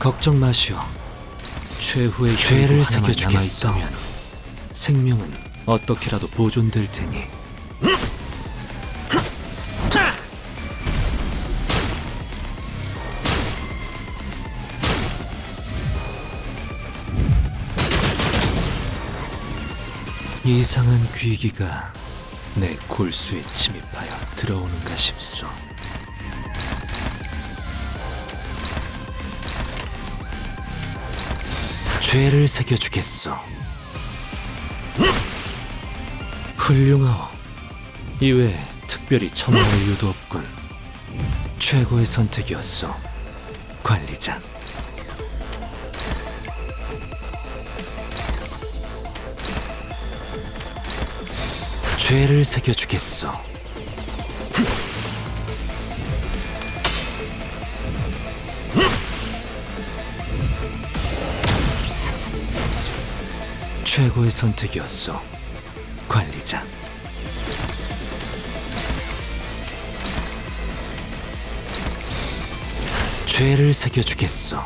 걱정 마시오. 최후의 죄를 새겨주겠다면 생명은 어떻게라도 보존될 테니. 이상한 귀기가 내 골수에 침입하여 들어오는가 싶소. 죄를 새겨주겠소. 훌륭하오. 이외에 특별히 첨가할 이유도 없군. 최고의 선택이었소. 관리자. 죄를 새겨주겠소. 최고의 선택이었소. 관리자. 죄를 새겨주겠소.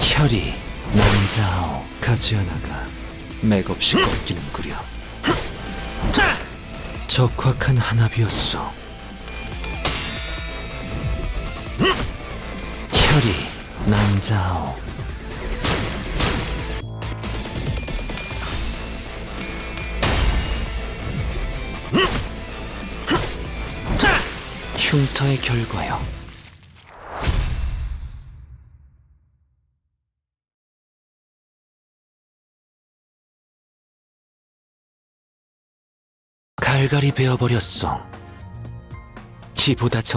혈이 남자아오 가지 하나가 맥없이 꺾이는구려. 적확한 한압이었소. 혈이 남자아오 흉터의 결과요. 갈갈이 베어버렸어. 이보다 정